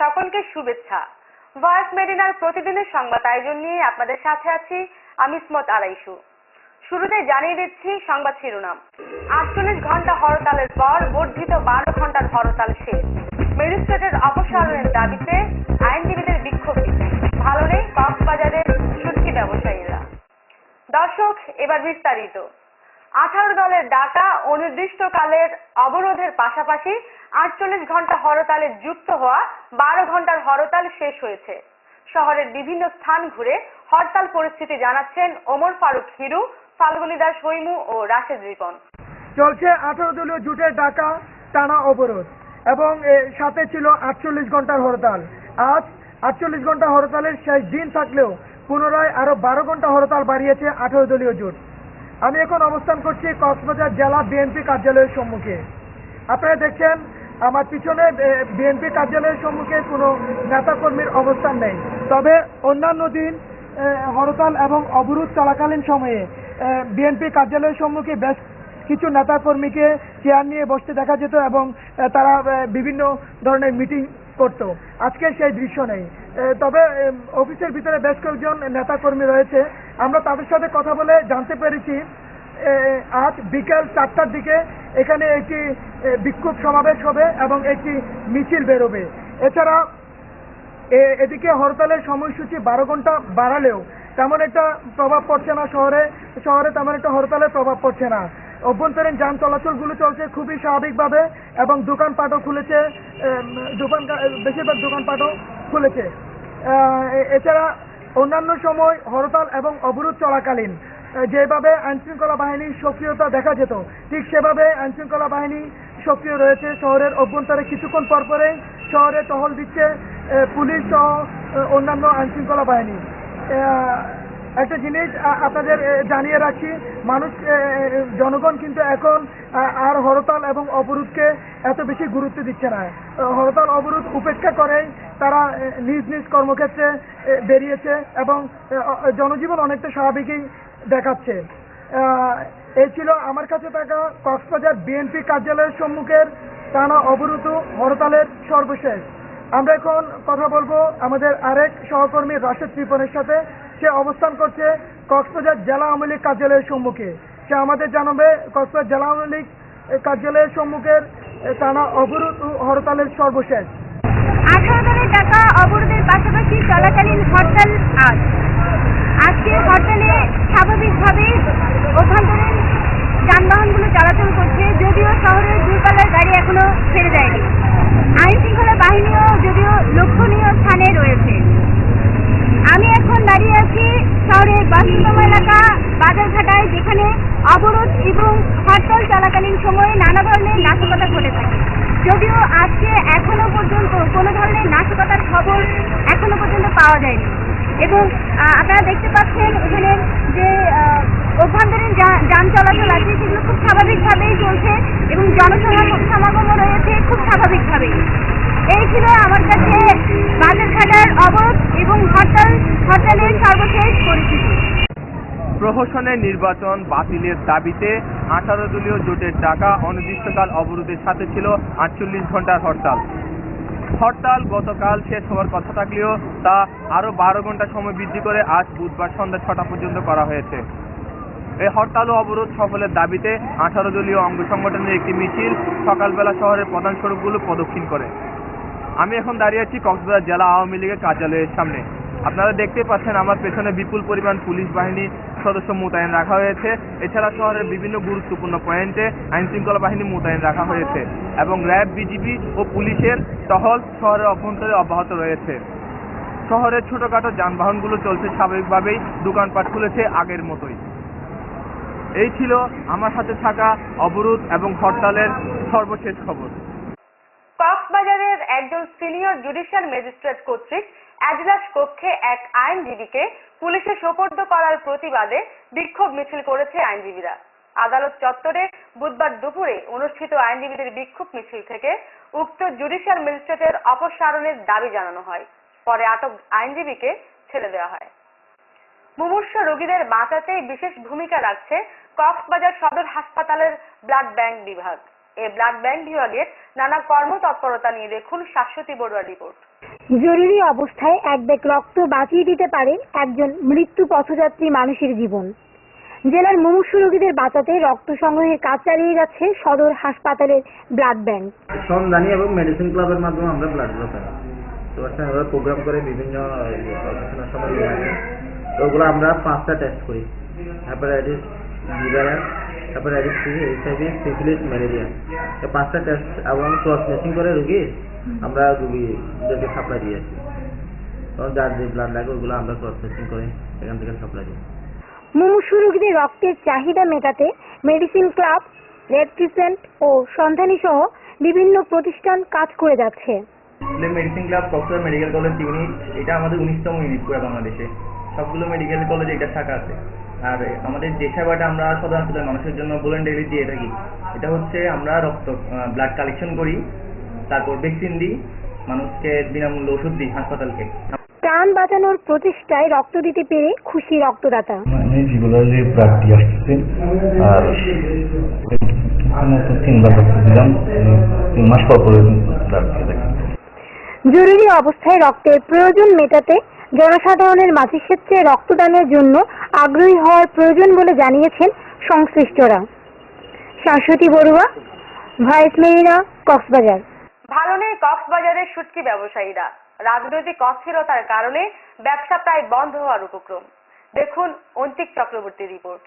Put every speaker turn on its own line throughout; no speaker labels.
সকলকে শুভেচ্ছা ভয়েস মেডিনার প্রতিদিনের সংবাদ আয়োজন নিয়ে আপনাদের সাথে আছি আমি স্মত আড়াইশু শুরুতে জানিয়ে দিচ্ছি সংবাদ শিরোনাম আটচল্লিশ ঘন্টা হরতালের পর বর্ধিত বারো ঘন্টার হরতাল শেষ ম্যাজিস্ট্রেটের অপসারণের দাবিতে আইনজীবীদের বিক্ষোভ ভালো নেই কক্সবাজারের সুটকি ব্যবসায়ীরা দর্শক এবার বিস্তারিত আঠারো দলের ডাকা অনির্দিষ্টকালের অবরোধের পাশাপাশি আটচল্লিশ ঘন্টা হরতালে যুক্ত হওয়া বারো ঘন্টার হরতাল শেষ হয়েছে শহরের বিভিন্ন স্থান ঘুরে হরতাল পরিস্থিতি জানাচ্ছেন ওমর ফারুক হিরু ফাল্গুনী দাস হৈমু ও রাশেদ রিপন
চলছে আঠারো দলীয় জুটের ডাকা টানা অবরোধ এবং সাথে ছিল আটচল্লিশ ঘন্টার হরতাল আজ আটচল্লিশ ঘন্টা হরতালের শেষ দিন থাকলেও পুনরায় আরো বারো ঘন্টা হরতাল বাড়িয়েছে আঠারো দলীয় জোট আমি এখন অবস্থান করছি কক্সবাজার জেলা বিএনপি কার্যালয়ের সম্মুখে আপনারা দেখছেন আমার পিছনে বিএনপি কার্যালয়ের সম্মুখে কোনো নেতাকর্মীর অবস্থান নেই তবে অন্যান্য দিন হরতাল এবং অবরোধ চলাকালীন সময়ে বিএনপি কার্যালয়ের সম্মুখে বেশ কিছু নেতাকর্মীকে চেয়ার নিয়ে বসতে দেখা যেত এবং তারা বিভিন্ন ধরনের মিটিং করত আজকে সেই দৃশ্য নেই তবে অফিসের ভিতরে বেশ কয়েকজন নেতাকর্মী রয়েছে আমরা তাদের সাথে কথা বলে জানতে পেরেছি আজ বিকেল চারটার দিকে এখানে একটি বিক্ষোভ সমাবেশ হবে এবং একটি মিছিল বেরোবে এছাড়া এদিকে হরতালের সময়সূচি বারো ঘন্টা বাড়ালেও তেমন একটা প্রভাব পড়ছে না শহরে শহরে তেমন একটা হরতালের প্রভাব পড়ছে না অভ্যন্তরীণ যান চলাচলগুলো চলছে খুবই স্বাভাবিকভাবে এবং দোকানপাটও খুলেছে দোকান বেশিরভাগ দোকানপাটও খুলেছে এছাড়া অন্যান্য সময় হরতাল এবং অবরোধ চলাকালীন যেভাবে আইনশৃঙ্খলা বাহিনীর সক্রিয়তা দেখা যেত ঠিক সেভাবে আইনশৃঙ্খলা বাহিনী সক্রিয় রয়েছে শহরের অভ্যন্তরে কিছুক্ষণ পর পরে শহরে টহল দিচ্ছে পুলিশ সহ অন্যান্য আইনশৃঙ্খলা বাহিনী একটা জিনিস আপনাদের জানিয়ে রাখি মানুষ জনগণ কিন্তু এখন আর হরতাল এবং অবরোধকে এত বেশি গুরুত্ব দিচ্ছে না হরতাল অবরোধ উপেক্ষা করেই তারা নিজ নিজ কর্মক্ষেত্রে বেরিয়েছে এবং জনজীবন অনেকটা স্বাভাবিকই দেখাচ্ছে এই ছিল আমার কাছে থাকা কক্সবাজার বিএনপি কার্যালয়ের সম্মুখের টানা অবরুত হরতালের সর্বশেষ আমরা এখন কথা বলবো আমাদের আরেক সহকর্মী রাশেদ ত্রিপনের সাথে সে অবস্থান করছে কক্সবাজার জেলা আওয়ামী লীগ কার্যালয়ের সম্মুখে সে আমাদের জানাবে কক্সবাজার জেলা আওয়ামী লীগ কার্যালয়ের সম্মুখের টানা অবরোধ ও হরতালের সর্বশেষ আঠারো অবরোধের পাশাপাশি চলাকালীন হরতাল
আজকে হরতালে স্বাভাবিকভাবে বাসুতম এলাকা বাজারঘাটায় যেখানে অবরোধ এবং হরতাল চলাকালীন সময়ে নানা ধরনের নাশকতা ঘটে থাকে যদিও আজকে এখনো পর্যন্ত কোনো ধরনের নাশকতার খবর এখনো পর্যন্ত পাওয়া যায়নি এবং আপনারা দেখতে পাচ্ছেন এখানে যে অভ্যন্তরীণ যান চলাচল আছে সেগুলো খুব স্বাভাবিকভাবেই চলছে এবং জনসমাগম রয়েছে খুব স্বাভাবিকভাবেই এই ছিল আমার কাছে বাজারঘাটার অবরোধ এবং হরতাল হরতালের সর্বশেষ
পরিস্থিতি প্রহসনের নির্বাচন বাতিলের দাবিতে আঠারো দলীয় জোটের ডাকা অনির্দিষ্টকাল অবরোধের সাথে ছিল আটচল্লিশ ঘন্টার হরতাল হরতাল গতকাল শেষ হওয়ার কথা থাকলেও তা আরও বারো ঘন্টা সময় বৃদ্ধি করে আজ বুধবার সন্ধ্যা ছটা পর্যন্ত করা হয়েছে এই হরতাল ও অবরোধ সফলের দাবিতে আঠারো দলীয় অঙ্গ সংগঠনের একটি মিছিল সকালবেলা শহরের প্রধান সড়কগুলো প্রদক্ষিণ করে আমি এখন দাঁড়িয়ে আছি কক্সবাজার জেলা আওয়ামী লীগের কার্যালয়ের সামনে আপনারা দেখতে পাচ্ছেন আমার পেছনে বিপুল পরিমাণ পুলিশ বাহিনী সদস্য মোতায়েন রাখা হয়েছে এছাড়া শহরের বিভিন্ন গুরুত্বপূর্ণ পয়েন্টে আইনশৃঙ্খলা বাহিনী মোতায়েন রাখা হয়েছে এবং র্যাব বিজিবি ও পুলিশের টহল শহরের অভ্যন্তরে অব্যাহত রয়েছে শহরের ছোটখাটো যানবাহনগুলো চলছে স্বাভাবিকভাবেই দোকানপাট খুলেছে আগের মতোই এই ছিল আমার সাথে থাকা অবরোধ এবং হরতালের সর্বশেষ খবর
কক্সবাজারের একজন সিনিয়র জুডিশিয়াল ম্যাজিস্ট্রেট কর্তৃক এজলাস কক্ষে এক আইনজীবীকে পুলিশে সোপর্দ করার প্রতিবাদে বিক্ষোভ মিছিল করেছে আইনজীবীরা আদালত চত্বরে বুধবার দুপুরে অনুষ্ঠিত আইনজীবীদের বিক্ষোভ মিছিল থেকে উক্ত জুডিশিয়াল ম্যাজিস্ট্রেটের অপসারণের দাবি জানানো হয় পরে আটক আইনজীবীকে ছেড়ে দেওয়া হয় মুমূর্ষ রোগীদের বাঁচাতে বিশেষ ভূমিকা রাখছে কক্সবাজার সদর হাসপাতালের ব্লাড ব্যাংক বিভাগ এ ব্লাড ব্যাংক বিভাগের নানা কর্মতৎপরতা নিয়ে দেখুন শাশ্বতী বড়ুয়া রিপোর্ট
জরুরি অবস্থায় এক ব্যাগ রক্ত বাঁচিয়ে দিতে পারে একজন মৃত্যু পথযাত্রী মানুষের জীবন জেলার মুমূর্ষু রোগীদের বাঁচাতে রক্ত সংগ্রহের কাজ চালিয়ে যাচ্ছে সদর হাসপাতালের ব্লাড ব্যাংক
সন্ধানী এবং মেডিসিন ক্লাবের মাধ্যমে আমরা ব্লাড
গুলো পাই তো প্রোগ্রাম আচ্ছা, করে বিভিন্ন সময় ওগুলো
আমরা পাঁচটা টেস্ট করি হ্যাপাটাইটিস লিভার তারপরে অ্যাডিক্টিভ এইচআইভি সিফিলিস ম্যালেরিয়া এই পাঁচটা টেস্ট এবং ক্রস ম্যাচিং করে রুগী আমরা রুগীদেরকে সাপ্লাই দিয়ে আসি তখন যার যে ব্লাড লাগে ওগুলো আমরা ক্রস ম্যাচিং করে এখান থেকে সাপ্লাই দিই
মুমুষু রোগীদের রক্তের চাহিদা মেটাতে মেডিসিন ক্লাব রেড ক্রিসেন্ট ও সন্ধানী সহ বিভিন্ন প্রতিষ্ঠান কাজ করে যাচ্ছে
medicine club Cox's Bazar medical college unit এটা আমাদের উনিশতম ইউনিট পুরো বাংলাদেশে সবগুলো মেডিকেল কলেজে এটা থাকা আছে আর আমাদের যে সেবাটা আমরা সাধারণত মানুষের জন্য ভলেন্টারি দিয়ে থাকি এটা হচ্ছে আমরা রক্ত ব্লাড কালেকশন করি তারপর ভ্যাকসিন দিই মানুষকে বিনামূল্যে ওষুধ দিই হাসপাতালকে
প্রাণ বাঁচানোর প্রচেষ্টায় রক্ত দিতে পেরে খুশি রক্তদাতা
মানে রেগুলারলি ব্লাড দিয়ে
আর তিনবার রক্ত দিলাম মানে তিন মাস পর পর ব্লাড দিয়ে
জরুরি অবস্থায় রক্তের প্রয়োজন মেটাতে জনসাধারণের মাঝে ক্ষেত্রে রক্তদানের জন্য আগ্রহী হওয়ার প্রয়োজন বলে জানিয়েছেন সংশ্লিষ্টরা
শাশ্বতী বড়ুয়া ভয়েস মেরিনা কক্সবাজার
ভালো নেই কক্সবাজারের সুটকি ব্যবসায়ীরা রাজনৈতিক অস্থিরতার কারণে ব্যবসা প্রায় বন্ধ হওয়ার উপক্রম দেখুন অন্তিক চক্রবর্তী রিপোর্ট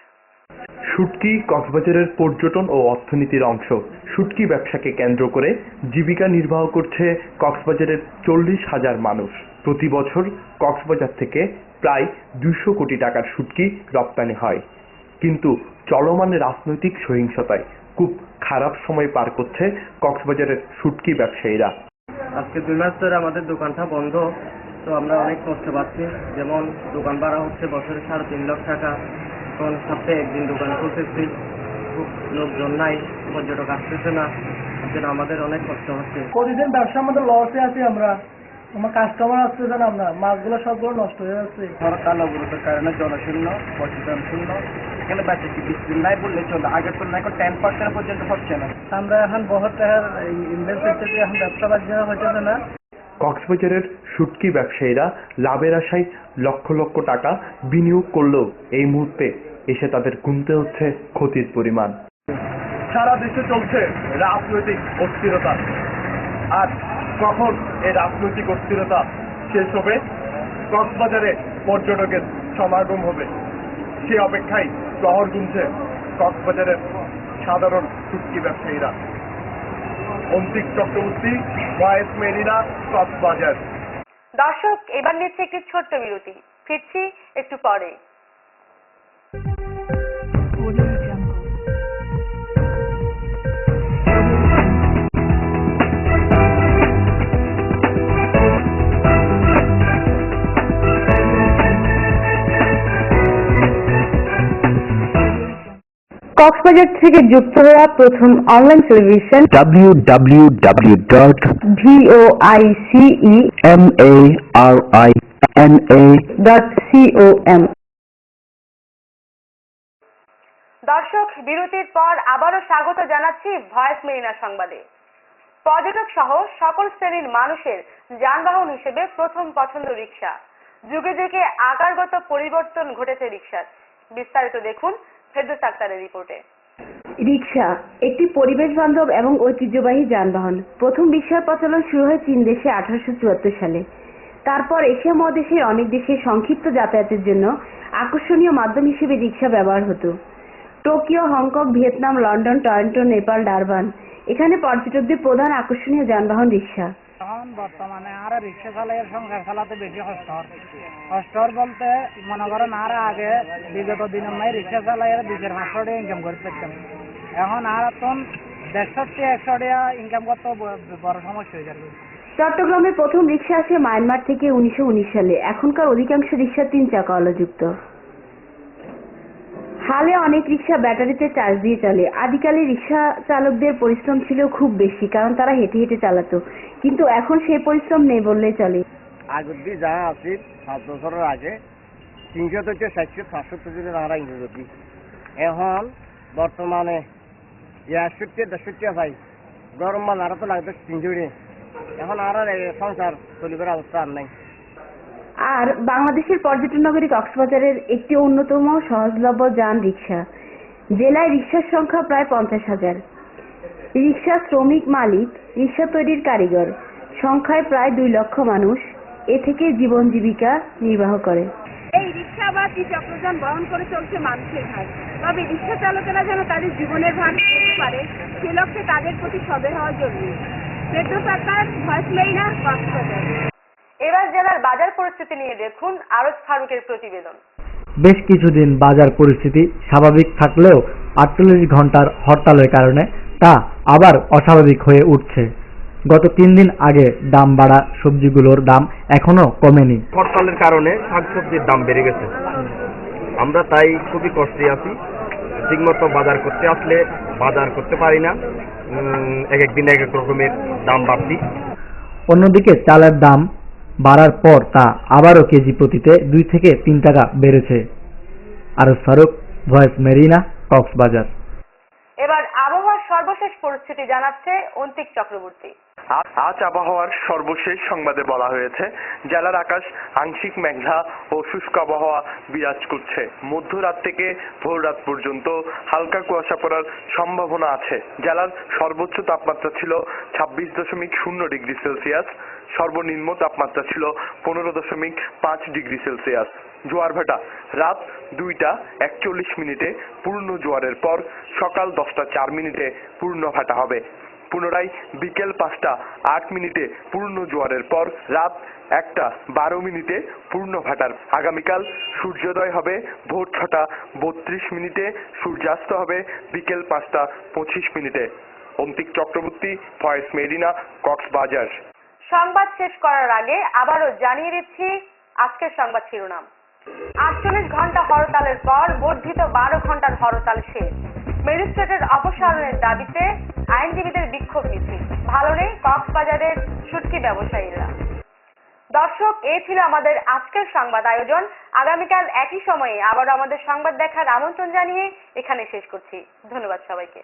সুটকি কক্সবাজারের পর্যটন ও অর্থনীতির অংশ সুটকি ব্যবসাকে কেন্দ্র করে জীবিকা নির্বাহ করছে কক্সবাজারের চল্লিশ হাজার মানুষ প্রতি বছর কক্সবাজার থেকে প্রায় দুশো কোটি টাকার সুটকি রপ্তানি হয় কিন্তু চলমান রাজনৈতিক সহিংসতায় খুব খারাপ সময় পার করছে কক্সবাজারের সুটকি ব্যবসায়ীরা
আজকে দুই মাস ধরে আমাদের দোকানটা বন্ধ তো আমরা অনেক কষ্ট পাচ্ছি যেমন দোকান ভাড়া হচ্ছে বছরে সাড়ে তিন লাখ টাকা এখন সপ্তাহে একদিন দোকান খুলতেছি লোকজন নাই পর্যটক আসতেছে না আমাদের অনেক কষ্ট হচ্ছে কতদিন ব্যবসা আমাদের লসে আছে আমরা আমার কাস্টমার আসছে জানো আপনার মাছগুলো সবগুলো নষ্ট হয়ে যাচ্ছে ধরো কালাবুরতের কারণে জনশূন্য পর্যটন শূন্য এখানে বেঁচে কি বিক্রি নাই বললে চলো আগের তুলনায় এখন টেন পার্সেন্ট পর্যন্ত হচ্ছে না আমরা এখন বহুত টাকার ইনভেস্ট করতেছি এখন ব্যবসা বাণিজ্য হচ্ছে না
কক্সবাজারের শুটকি ব্যবসায়ীরা লাভের আশায় লক্ষ লক্ষ টাকা বিনিয়োগ করলেও এই মুহূর্তে এসে তাদের গুনতে হচ্ছে ক্ষতির পরিমাণ সারা দেশে চলছে রাজনৈতিক অস্থিরতা আর কখন এই রাজনৈতিক অস্থিরতা শেষ হবে কক্সবাজারে পর্যটকের সমাগম হবে সে অপেক্ষায় শহর গুনছে কক্সবাজারের সাধারণ চুক্তি ব্যবসায়ীরা অন্তিক চক্রবর্তী ভয়েস মেরিনা কক্সবাজার
দর্শক এবার নিচ্ছে একটি ছোট্ট বিরতি ফিরছি একটু পরে কক্সবাজার থেকে যুক্ত হওয়া প্রথম online television W W W dot V O I C E M A R I N A dot C O M দর্শক বিরতির পর আবারও স্বাগত জানাচ্ছি ভয়েস মেরিনা সংবাদে পর্যটক সহ সকল শ্রেণীর মানুষের যানবাহন হিসেবে প্রথম পছন্দ রিক্সা যুগে যুগে আকারগত পরিবর্তন ঘটেছে রিক্সার বিস্তারিত দেখুন ফেরদৌস আক্তারের রিপোর্টে
রিক্সা একটি পরিবেশ বান্ধব এবং ঐতিহ্যবাহী যানবাহন প্রথম বিশ্বের প্রচলন শুরু হয় চীন দেশে আঠারোশো সালে তারপর এশিয়া মহাদেশের অনেক দেশে সংক্ষিপ্ত যাতায়াতের জন্য আকর্ষণীয় মাধ্যম হিসেবে রিক্সা ব্যবহার হতো Tokyo Hong Kong Vietnam London Toronto Nepal Durban এখানে পর্যটকদের প্রধান আকর্ষণীয় যানবাহন রিক্সা
এখন বর্তমানে আর রিক্সা চালাইয়ের সংসার চালাতে বেশি কষ্টর কষ্টর বলতে মনে করেন আর আগে বিগত দিনের মাই রিক্সা চালাইয়ের দুশোর পাঁচশো টাকা ইনকাম করে পেতাম এখন আর এখন দেড়শোটি একশো টাকা ইনকাম করতে বড় সমস্যা হয়ে যাবে চট্টগ্রামে
প্রথম রিক্সা আসে মায়ানমার থেকে উনিশশো সালে এখনকার অধিকাংশ রিক্সা তিন চাকাওয়ালা যুক্ত হালে অনেক রিক্সা ব্যাটারিতে চার্জ দিয়ে চলে আদিকালে রিক্সা চালকদের পরিশ্রম ছিল খুব বেশি কারণ তারা হেঁটে হেঁটে চালাতো কিন্তু এখন সে পরিশ্রম নেই বললেই চলে
আজ অব্দি যা আছে সাত বছরের আগে তিনশো থেকে চারশো সাতশো পর্যন্ত আমরা ইংরেজি এখন বর্তমানে
একষট্টি দেড়ষট্টি ভাই গরম মাল আরো তো লাগবে তিনজুড়ি এখন আর সংসার চলিবার অবস্থা আর নাই
আর বাংলাদেশের পর্যটন নগরী কক্সবাজারের একটি অন্যতম সহজলভ্য যান রিক্সা জেলায় রিক্সার সংখ্যা প্রায় পঞ্চাশ হাজার রিক্সা শ্রমিক মালিক রিক্সা তৈরির কারিগর সংখ্যায় প্রায় দুই লক্ষ মানুষ এ থেকে জীবন জীবিকা নির্বাহ করে এই রিক্সা বা চক্রযান বহন করে চলছে মানুষের ভাগ তবে রিক্সা চালকেরা যেন তাদের জীবনের ভাগ করতে পারে সে লক্ষ্যে তাদের প্রতি সবে হওয়া জরুরি কেন্দ্র সরকার ভয় না
এবার জেলার বাজার পরিস্থিতি নিয়ে দেখুন আরজ ফারুকের প্রতিবেদন
বেশ কিছুদিন বাজার পরিস্থিতি স্বাভাবিক থাকলেও আটচল্লিশ ঘন্টার হরতালের কারণে তা আবার অস্বাভাবিক হয়ে উঠছে গত তিন দিন আগে দাম বাড়া সবজিগুলোর দাম এখনো কমেনি
হরতালের কারণে শাকসবজির দাম বেড়ে গেছে আমরা তাই খুবই কষ্টে আছি ঠিকমতো বাজার করতে আসলে বাজার করতে পারি না এক একদিন এক এক রকমের দাম বাড়তি
অন্যদিকে চালের দাম বাড়ার পর তা আবারও কেজি প্রতিতে দুই থেকে তিন টাকা বেড়েছে আর সড়ক ভয়েস মেরিনা কক্সবাজার
এবার আবহাওয়া সর্বশেষ পরিস্থিতি জানাচ্ছে অন্তিক চক্রবর্তী
আজ আবহাওয়ার সর্বশেষ সংবাদে বলা হয়েছে জেলার আকাশ আংশিক মেঘলা ও শুষ্ক আবহাওয়া বিরাজ করছে মধ্যরাত থেকে ভোর রাত পর্যন্ত হালকা কুয়াশা পড়ার সম্ভাবনা আছে জেলার সর্বোচ্চ তাপমাত্রা ছিল ছাব্বিশ দশমিক শূন্য ডিগ্রি সেলসিয়াস সর্বনিম্ন তাপমাত্রা ছিল পনেরো দশমিক পাঁচ ডিগ্রি সেলসিয়াস জোয়ার ভাটা রাত দুইটা একচল্লিশ মিনিটে পূর্ণ জোয়ারের পর সকাল দশটা চার মিনিটে পূর্ণ ভাটা হবে পুনরায় বিকেল পাঁচটা আট মিনিটে পূর্ণ জোয়ারের পর রাত একটা বারো মিনিটে পূর্ণ ভাটার আগামীকাল সূর্যোদয় হবে ভোর ছটা বত্রিশ মিনিটে সূর্যাস্ত হবে বিকেল পাঁচটা পঁচিশ মিনিটে অন্তিক চক্রবর্তী ফয়েস মেরিনা কক্সবাজার
সংবাদ শেষ করার আগে আবারও জানিয়ে দিচ্ছি আজকের সংবাদ শিরোনাম আটচল্লিশ ঘন্টা হরতালের পর বর্ধিত বারো ঘন্টার হরতাল শেষ ম্যাজিস্ট্রেটের অপসারণের দাবিতে আইনজীবীদের বিক্ষোভ মিছিল ভালো নেই কক্সবাজারের সুটকি ব্যবসায়ীরা দর্শক এ ছিল আমাদের আজকের সংবাদ আয়োজন আগামীকাল একই সময়ে আবার আমাদের সংবাদ দেখার আমন্ত্রণ জানিয়ে এখানে শেষ করছি ধন্যবাদ সবাইকে